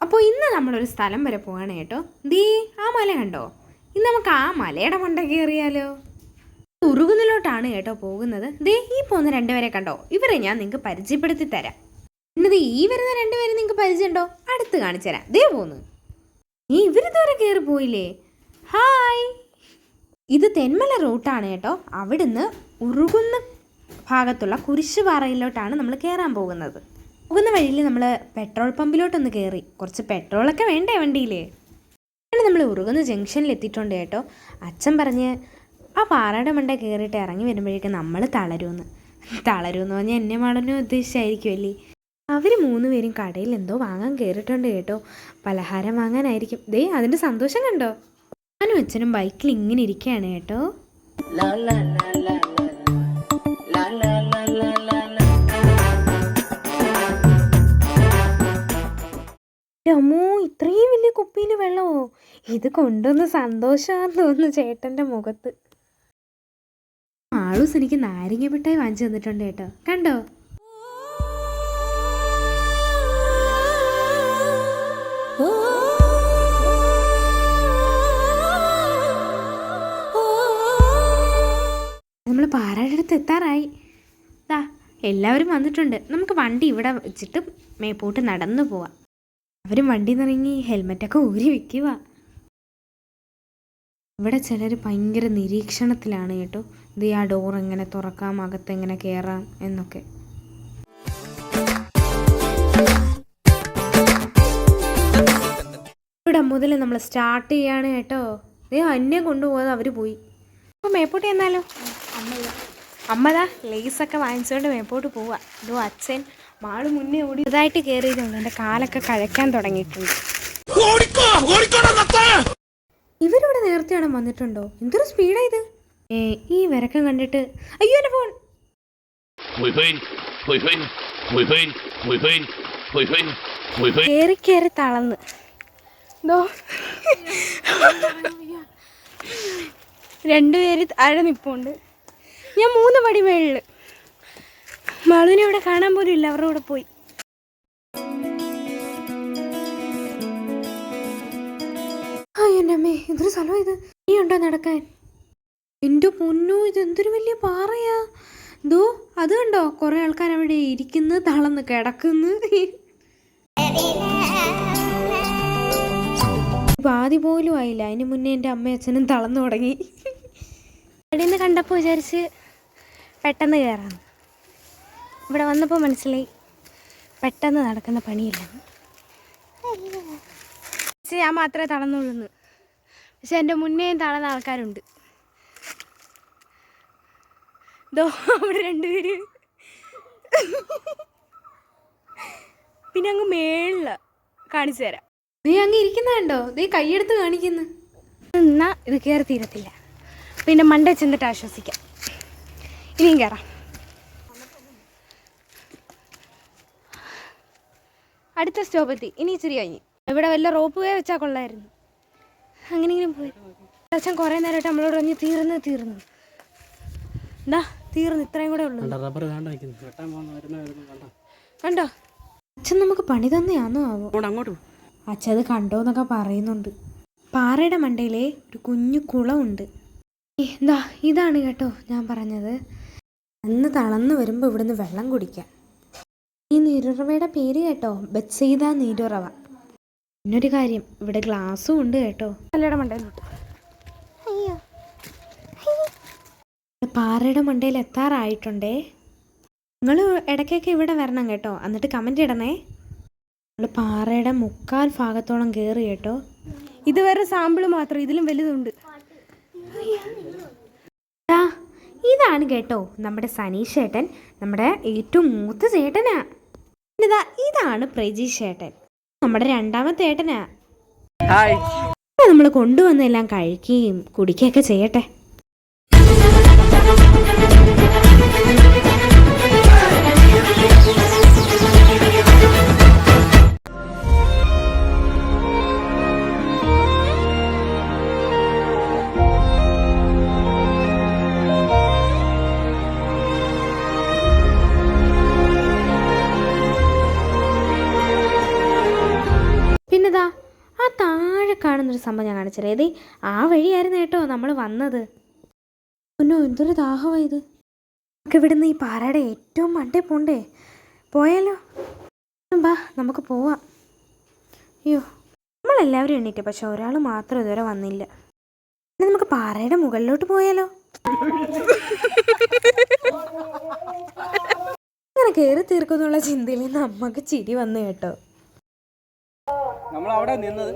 അപ്പോൾ ഇന്ന് നമ്മളൊരു സ്ഥലം വരെ പോവാണ് കേട്ടോ. ദീ ആ മല കണ്ടോ? ഇന്ന് നമുക്ക് ആ മലയുടെ മണ്ട കയറിയാലോ? ഉറുകുന്നിലോട്ടാണ് കേട്ടോ പോകുന്നത്. ദേ ഈ പോകുന്ന രണ്ടുപേരെ കണ്ടോ? ഇവരെ ഞാൻ നിങ്ങൾക്ക് പരിചയപ്പെടുത്തി തരാം. ഇന്നത് ഈ വരുന്ന രണ്ടുപേരെ നിങ്ങൾക്ക് പരിചയമുണ്ടോ? അടുത്ത് കാണിച്ചു തരാം. ദേ പോന്നു. നീ ഇവരിതുവരെ കയറി പോയില്ലേ? ഹായ് ഇത് തെന്മല റൂട്ടാണ് കേട്ടോ. അവിടുന്ന് ഉറുകുന്ന ഭാഗത്തുള്ള കുരിശുപാറയിലോട്ടാണ് നമ്മൾ കയറാൻ പോകുന്നത്. പോകുന്ന വഴിയിൽ നമ്മൾ പെട്രോൾ പമ്പിലോട്ടൊന്ന് കയറി കുറച്ച് പെട്രോളൊക്കെ വേണ്ടേ വണ്ടിയിലേ? അങ്ങനെ നമ്മൾ ഉറുകുന്ന ജംഗ്ഷനിൽ എത്തിയിട്ടുണ്ട് കേട്ടോ. അച്ഛൻ പറഞ്ഞ് ആ പാറയുടെ മണ്ട കയറിയിട്ട് ഇറങ്ങി വരുമ്പോഴേക്കും നമ്മൾ തളരുമെന്ന് തളരുമെന്ന് പറഞ്ഞാൽ എന്നെ മാടനും ഉദ്ദേശിച്ചായിരിക്കുമല്ലേ അവർ മൂന്ന് പേരും കടയിൽ എന്തോ വാങ്ങാൻ കയറിയിട്ടുണ്ട് കേട്ടോ. പലഹാരം വാങ്ങാനായിരിക്കും. ദേ അതിന്റെ സന്തോഷം കണ്ടോ? ഞാനും അച്ഛനും ബൈക്കിൽ ഇങ്ങനെ ഇരിക്കുകയാണ് കേട്ടോ. ഇത് കൊണ്ടുവന്ന് സന്തോഷമാണെന്ന് തോന്നുന്നു ചേട്ടന്റെ മുഖത്ത്. ആളൂസ് എനിക്ക് നാരങ്ങ മിഠായി വാങ്ങിച്ചു തന്നിട്ടുണ്ട് കേട്ടോ. കണ്ടോ? നമ്മൾ പാറയുടെ അടുത്ത് എത്താറായി. ദാ എല്ലാവരും വന്നിട്ടുണ്ട്. നമുക്ക് വണ്ടി ഇവിടെ വെച്ചിട്ട് മേപ്പോട്ട് നടന്നു പോവാം. അവരും വണ്ടി നിറങ്ങി ഹെൽമെറ്റൊക്കെ ഊരി വെക്കുക ഇവിടെ ചിലർ ഭയങ്കര നിരീക്ഷണത്തിലാണ് കേട്ടോ. ഇത് ആ ഡോർ എങ്ങനെ തുറക്കാം അകത്ത് എങ്ങനെ കയറാം എന്നൊക്കെ. ഇവിടെ മുതൽ നമ്മൾ സ്റ്റാർട്ട് ചെയ്യാണ് കേട്ടോ. ദേ അന്യം കൊണ്ടുപോകാതെ അവർ പോയി. അപ്പോൾ മേപ്പോട്ട് ചെന്നാലോ? അമ്മതാ ലേസൊക്കെ വാങ്ങിച്ചുകൊണ്ട് മേപ്പോട്ട് പോവാ. ഇതോ അച്ഛൻ മാൾ മുന്നേ ഓടി ഇതായിട്ട് കയറിയതുകൊണ്ട് എന്റെ കാലൊക്കെ കഴക്കാൻ തുടങ്ങിയിട്ടുണ്ട്. ചേട്ടൻ വന്നിട്ടുണ്ടോ എന്തൊരു സ്പീഡായത് ഏ ഈ വിരക്കം കണ്ടിട്ട് അയ്യോ എന്റെ ഫോൺ കേറി കേറി തളന്ന് രണ്ടുപേര് അര നിപ്പുണ്ട് ഞാൻ മൂന്ന് പടി മേളിൽ മളുവിനെ ഇവിടെ കാണാൻ പോലും ഇല്ല അവരുടെ കൂടെ പോയി എന്തൊരു സ്ഥലം ഇത്? നീ ഉണ്ടോ നടക്കാൻ? എന്റെ പൊന്നോ ഇത് എന്തൊരു വലിയ പാറയാ? ദോ അത് കണ്ടോ? കുറെ ആൾക്കാർ അവിടെ ഇരിക്കുന്നു തളന്ന് കിടക്കുന്നു. പാതി പോലും ആയില്ല. അതിന് മുന്നേ എന്റെ അമ്മയും അച്ഛനും തുടങ്ങി. അവിടെ നിന്ന് കണ്ടപ്പോൾ വിചാരിച്ച് പെട്ടെന്ന് കയറാം ഇവിടെ വന്നപ്പോൾ മനസ്സിലായി പെട്ടെന്ന് നടക്കുന്ന പണിയില്ല. ഞാൻ മാത്രമേ തളർന്നുള്ളൂ പക്ഷെ എന്റെ മുന്നേ തളർന്ന ആൾക്കാരുണ്ട്. ദോ അവിടെ രണ്ടുപേര്. പിന്നെ അങ്ങ് മേളിൽ കാണിച്ചു തരാം. നീ അങ്ങ് ഇരിക്കുന്ന കണ്ടോ? നീ കൈയെടുത്ത് കാണിക്കുന്നു. എന്നാ ഇത് കയറി തീരത്തില്ല. പിന്നെ മണ്ട ചെന്നിട്ട് ആശ്വസിക്കാം. ഇനിയും കയറാം അടുത്ത സ്റ്റോപ്പ് എത്തി. ഇനി ഇച്ചിരി കഴിഞ്ഞ്. ഇവിടെ വല്ല റോപ്പ് വേ വെച്ചാൽ കൊള്ളായിരുന്നു. അങ്ങനെയെങ്കിലും പോയി. അച്ഛൻ കുറേ നേരമായിട്ട് നമ്മളോട് പറഞ്ഞ് തീർന്ന് തീർന്നു. എന്താ തീർന്നു. ഇത്രയും കൂടെ ഉള്ളു. കാണ്ട അച്ഛൻ നമുക്ക് പണി തന്നെയാണോ ആവോ? അങ്ങോട്ട്. അച്ഛൻ അത് കണ്ടോ എന്നൊക്കെ പറയുന്നുണ്ട്. പാറയുടെ മണ്ടയിലെ ഒരു കുഞ്ഞു കുളമുണ്ട്. എന്താ ഇതാണ് കേട്ടോ ഞാൻ പറഞ്ഞത്. അന്ന് തളർന്നു വരുമ്പോൾ ഇവിടുന്ന് വെള്ളം കുടിക്കാം ഈ നീരുറവയുടെ പേര് കേട്ടോ ബത്സീത നീരുറവ. പിന്നൊരു കാര്യം ഇവിടെ ഗ്ലാസ്സും ഉണ്ട് കേട്ടോ. നല്ലയുടെ മണ്ടയിലോട്ട് അയ്യോ. പാറയുടെ മണ്ടയിൽ എത്താറായിട്ടുണ്ടേ? നിങ്ങൾ ഇടയ്ക്കൊക്കെ ഇവിടെ വരണം കേട്ടോ. എന്നിട്ട് കമന്റ് ഇടണേ. നമ്മൾ പാറയുടെ മുക്കാൽ ഭാഗത്തോളം കയറി കേട്ടോ. ഇതുവരെ സാമ്പിൾ മാത്രം ഇതിലും വലുതുണ്ട്. ഇതാണ് കേട്ടോ നമ്മുടെ സനീഷ് ചേട്ടൻ നമ്മുടെ ഏറ്റവും മൂത്ത ചേട്ടനാ. ഇതാ ഇതാണ് പ്രജീഷ് ചേട്ടൻ. നമ്മുടെ രണ്ടാമത്തെ ഏട്ടനാ. നമ്മൾ കൊണ്ടുവന്നെല്ലാം കഴിക്കുകയും കുടിക്കുകയൊക്കെ ചെയ്യട്ടെ. പിന്നെതാ ആ താഴെ കാണുന്നൊരു സംഭവം ഞാൻ കാണിച്ചത് ഏതേ ആ വഴിയായിരുന്നു കേട്ടോ നമ്മൾ വന്നത്. ഒന്നോ എന്തൊരു ദാഹമായത് നമുക്ക് ഇവിടുന്ന് ഈ പാറയുടെ ഏറ്റവും മണ്ടേ പോണ്ടേ? പോയാലോ? ബാ നമുക്ക് പോവാം. അയ്യോ നമ്മളെല്ലാവരും എണ്ണീറ്റ് പക്ഷെ ഒരാൾ മാത്രം ഇതുവരെ വന്നില്ല. പിന്നെ നമുക്ക് പാറയുടെ മുകളിലോട്ട് പോയാലോ? അങ്ങനെ കയറി തീർക്കുന്നുള്ള ചിന്തയിൽ നമുക്ക് ചിരി വന്നു കേട്ടോ. നമ്മൾ അവിടെ നിന്നത്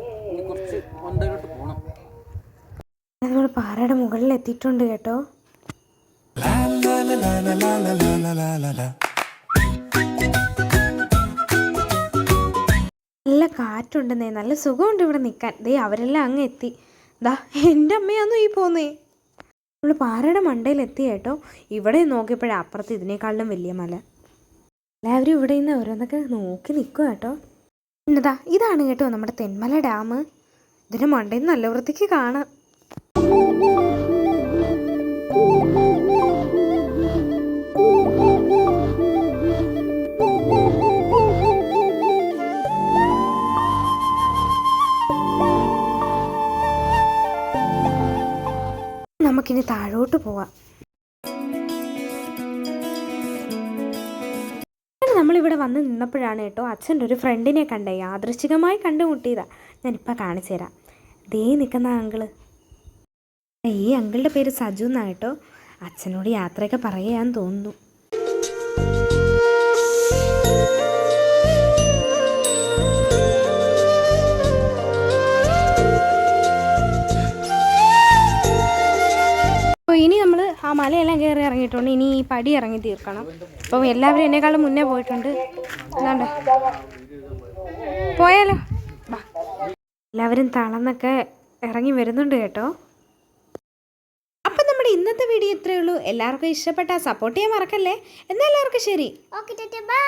കുറച്ച് മണ്ടയിലോട്ട് പോകണം നമ്മൾ പാറയുടെ മുകളിൽ എത്തിയിട്ടുണ്ട് കേട്ടോ. നല്ല കാറ്റുണ്ടെന്നേ. നല്ല സുഖമുണ്ട് ഇവിടെ നിൽക്കാൻ ദേ അവരെല്ലാം അങ്ങ് എത്തി. ദാ എന്റെ അമ്മയാന്നു ഈ പോന്നേ. നമ്മൾ പാറയുടെ മണ്ടയിൽ എത്തി കേട്ടോ. ഇവിടെ നോക്കിയപ്പോഴേ അപ്പുറത്ത് ഇതിനേക്കാളിലും വലിയ മല. എല്ലാവരും ഇവിടെ നിന്ന് ഓരോന്നൊക്കെ നോക്കി നിൽക്കുക കേട്ടോ. പിന്നെതാ ഇതാണ് കേട്ടോ നമ്മുടെ തെന്മല ഡാം. ഇതിന് മണ്ടയിൽ നല്ല വൃത്തിക്ക് കാണാം. നമുക്കിനി താഴോട്ട് പോവാം. നമ്മളിവിടെ വന്ന് നിന്നപ്പോഴാണ് കേട്ടോ അച്ഛന്റെ ഒരു ഫ്രണ്ടിനെ കണ്ടേ യാദൃശ്ചികമായി കണ്ടുമുട്ടിയതാണ് ഞാനിപ്പോൾ കാണിച്ചു തരാം. ദേ നിൽക്കുന്ന അങ്കിൾ. ഈ അങ്കിളുടെ പേര് സജു എന്നാണ് കേട്ടോ. അച്ഛനോട് യാത്രയൊക്കെ പറയാൻ തോന്നുന്നു. മലയെല്ലാം കയറി ഇറങ്ങിയിട്ടുണ്ട്. ഇനി ഈ പടി ഇറങ്ങി തീർക്കണം. അപ്പം എല്ലാവരും എന്നെക്കാളും മുന്നേ പോയിട്ടുണ്ട്. എന്താണ്ട് പോയാലോ? എല്ലാവരും തളന്നൊക്കെ ഇറങ്ങി വരുന്നുണ്ട് കേട്ടോ. അപ്പം നമ്മുടെ ഇന്നത്തെ വീഡിയോ ഇത്രയേ ഉള്ളൂ. എല്ലാവർക്കും ഇഷ്ടപ്പെട്ടാൽ സപ്പോർട്ട് ചെയ്യാൻ മറക്കല്ലേ? എന്നാൽ എല്ലാവർക്കും ശരി. Okay bye.